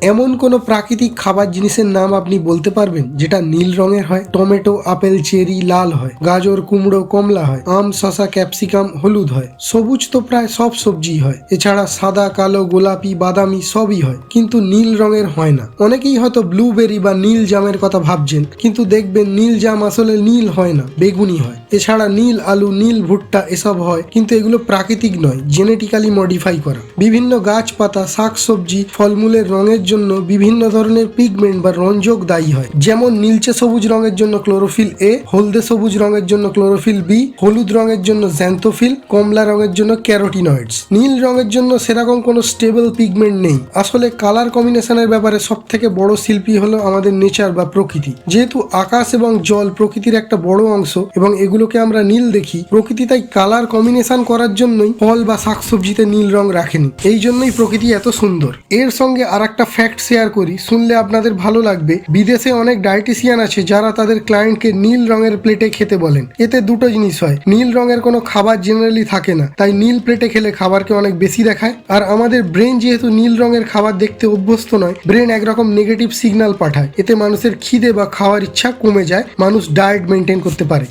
এমন কোনো প্রাকৃতিক খাবার জিনিসের নাম আপনি বলতে পারবেন যেটা নীল রঙের হয়, টমেটো, আপেল, চেরি, লাল হয়, গাজর, কুমড়ো, কমলা হয়, আম শশা ক্যাপসিকাম, হলুদ হয়। সবুজ তো প্রায় সব সবজি হয়। এছাড়া সাদা, কালো, গোলাপি, বাদামি সবই হয়। কিন্তু নীল রঙের হয় না। অনেকেই হয়তো ব্লুবেরি বা নীল জামের কথা ভাবছেন, কিন্তু দেখবেন নীল জাম আসলে নীল হয় না, বেগুনি হয়। এছাড়া নীল আলু, নীল ভুট্টা এসব হয়, কিন্তু এগুলো প্রাকৃতিক নয়, জেনেটিক্যালি মডিফাই করা। বিভিন্ন গাছপাতা, শাকসবজি, ফলমূলের রঙের জন্য বিভিন্ন ধরনের পিগমেন্ট বা রঞ্জক দায়ী হয়। যেমন নীলচে সবুজ রঙের জন্য ক্লোরোফিল এ হলদে সবুজ রঙের জন্য ক্লোরোফিল বি হলুদ রঙের জন্য জ্যান্থোফিল কমলা রঙের জন্য ক্যারোটিনয়েডস নীল রঙের জন্য সেরকম কোনো স্টেবল পিগমেন্ট নেই। আসলে কালার কম্বিনেশনের ব্যাপারে সব থেকে বড় শিল্পী হলো আমাদের নেচার বা প্রকৃতি। যেহেতু আকাশ এবং জল প্রকৃতির একটা বড় অংশ এবং এগুলোকে আমরা নীল দেখি, প্রকৃতি তাই কালার কম্বিনেশন করার জন্যই ফল বা শাকসবজিতে নীল রং রাখেনি। এই জন্যই প্রকৃতি এত সুন্দর। এর সঙ্গে আর একটা ফ্যাক্ট শেয়ার করি, শুনলে আপনাদের ভালো লাগবে। বিদেশে অনেক ডায়েটিশিয়ান আছে যারা তাদের ক্লায়েন্টকে নীল রঙের প্লেটে খেতে বলেন। এতে দুটো জিনিস হয়। নীল রঙের কোনো খাবার জেনারেলি থাকে না। তাই নীল প্লেটে খেলে খাবারকে অনেক বেশি দেখায়। আর আমাদের ব্রেন যেহেতু নীল রঙের খাবার দেখতে অভ্যস্ত নয় ব্রেন একরকম নেগেটিভ সিগন্যাল পাঠায়। এতে মানুষের খিদে বা খাওয়ার ইচ্ছা কমে যায়। মানুষ ডায়েট মেনটেন করতে পারে।